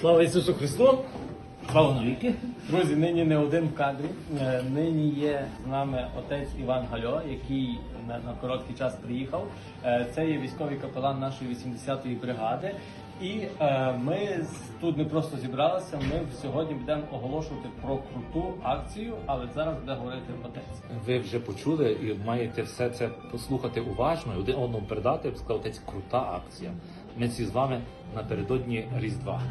Слава Ісусу Христу! Слава навіки! Друзі, нині не один в кадрі. Е, Нині є з нами отець Іван Гальо, який на, короткий час приїхав. Е, Це є військовий капелан нашої 80-ї бригади. І е, ми тут не просто зібралися. Ми сьогодні будемо оголошувати про круту акцію, але зараз буде говорити отець. Ви вже почули і маєте все це послухати уважно і один одному передати. Сказав, це крута акція. Ми всі з вами напередодні Різдва.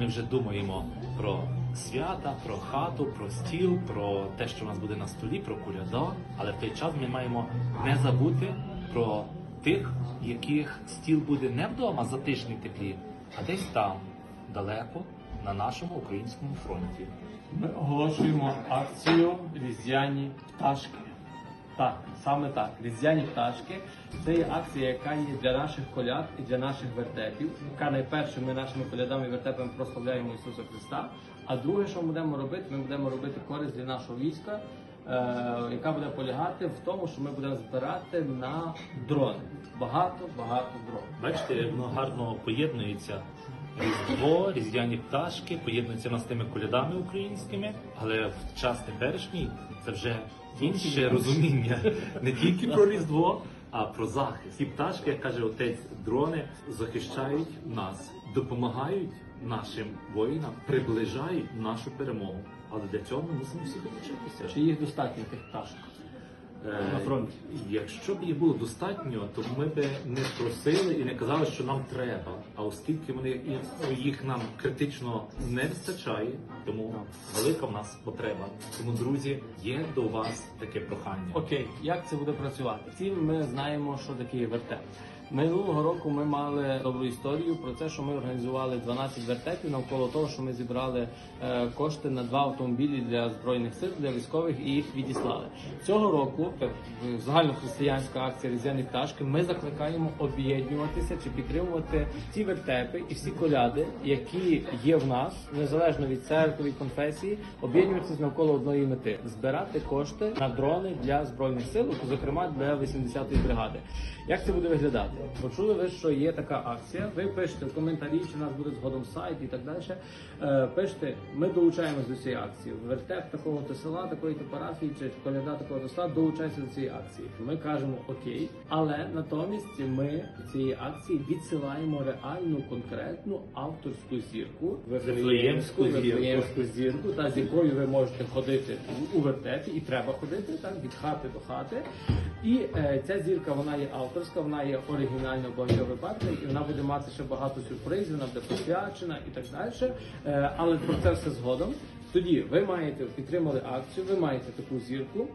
Ми вже думаємо про свята, про хату, про стіл, про те, що у нас буде на столі, про куляда. Але в той час ми маємо не забути про тих, яких стіл буде не вдома затишній теплі, а десь там, далеко, на нашому українському фронті. Ми оголошуємо акцію Різдвяні пташки. Так, саме так. Різдвяні пташки. Це є акція, яка є для наших коляд і для наших вертепів. Яка найперше ми нашими колядами і вертепами прославляємо Ісуса Христа. А друге, що ми будемо робити, ми будемо робити користь для нашого війська, е, яка буде полягати в тому, що ми будемо збирати на дрони. Багато, багато дронів. Бачите, як воно гарно поєднується. Різдво, різдвяні пташки, поєднуються нас з тими колядами українськими, але в час теперішній це вже інше розуміння не тільки про Різдво, а про захист. Ці пташки, як каже отець, дрони захищають нас, допомагають нашим воїнам, приближають нашу перемогу. Але для цього ми мусимо всі долучитися. Чи їх достатньо тих пташок? Е, на фронті? Якщо б їх було достатньо, то ми б не просили і не казали, що нам треба. А оскільки вони їх нам критично не вистачає, тому велика в нас потреба. Тому, друзі, є до вас таке прохання. Окей, як це буде працювати? Всі ми знаємо, що таке вертеп. Минулого року ми мали добру історію про те, що ми організували 12 вертепів навколо того, що ми зібрали е, кошти на два автомобілі для збройних сил, для військових і їх відіслали. Цього року е, в загальнохристиянська акція Різдвяні пташки. Ми закликаємо об'єднуватися чи підтримувати ті вертепи і всі коляди, які є в нас, незалежно від церкви і конфесії, об'єднуватися навколо одної мети збирати кошти на дрони для збройних сил, зокрема для 80-ї бригади. Як це буде виглядати? Почули ви, що є така акція? Ви пишете в коментарі, чи у нас буде згодом сайт і так далі. Е, Пишете, ми долучаємось до цієї акції. Вертеп такого то села, такої то парафії, чи коляда такого то села, долучайся до цієї акції. Ми кажемо окей, але натомість ми цієї акції відсилаємо реальну конкретну авторську зірку, Вифлеємську зірку. Зірку, та з якою ви можете ходити у вертепі, і треба ходити так від хати до хати. І е, ця зірка вона є авторська, вона є оригінальна в багатьох випадках, і вона буде мати ще багато сюрпризів, вона буде посвячена і так далі. Е, але про це все згодом. Тоді ви маєте підтримали акцію, ви маєте таку зірку.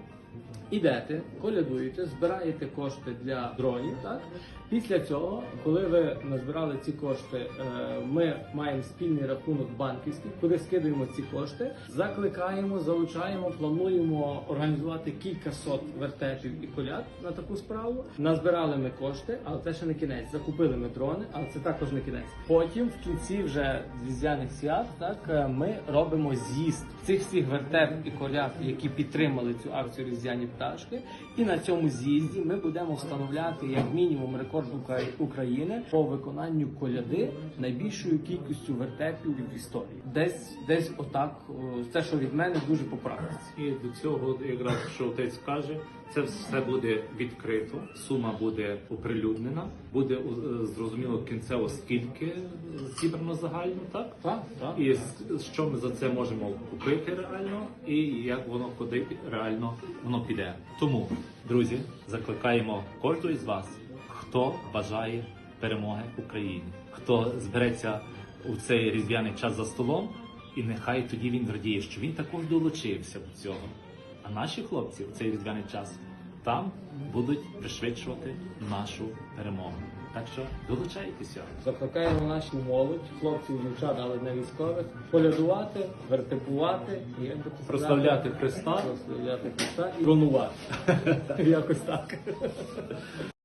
Ідете, колядуєте, збираєте кошти для дронів. Так після цього, коли ви назбирали ці кошти, е, ми маємо спільний рахунок банківський, куди скидуємо ці кошти, закликаємо, залучаємо, плануємо організувати кілька сот вертепів і коляд на таку справу. Назбирали ми кошти, але це ще не кінець. Закупили ми дрони, але це також не кінець. Потім в кінці вже різдвяних свят, так е, ми робимо з'їзд цих всіх вертеп і коляд, які підтримали цю акцію різдвяні пташки. І на цьому з'їзді ми будемо встановляти як мінімум рекорд Укра- України по виконанню коляди найбільшою кількістю вертепів в історії. Десь десь отак, це що від мене дуже по практиці. І до цього, якраз що отець каже, це все буде відкрито, сума буде оприлюднена, буде е, зрозуміло кінцево скільки зібрано загально, так? Так, так. І що ми за це можемо купити реально, і як воно куди реально воно піде. Тому, друзі, закликаємо кожного із вас, хто бажає перемоги Україні, хто збереться у цей різдвяний час за столом, і нехай тоді він радіє, що він також долучився до цього. А наші хлопці у цей різдвяний час там будуть пришвидшувати нашу перемогу. Так що долучайтеся. Закликаємо нашу молодь, хлопців, дівчат, але не військових, полядувати, вертепувати і як би сказати, Прославляти Христа. прославляти Христа і тронувати. Якось так.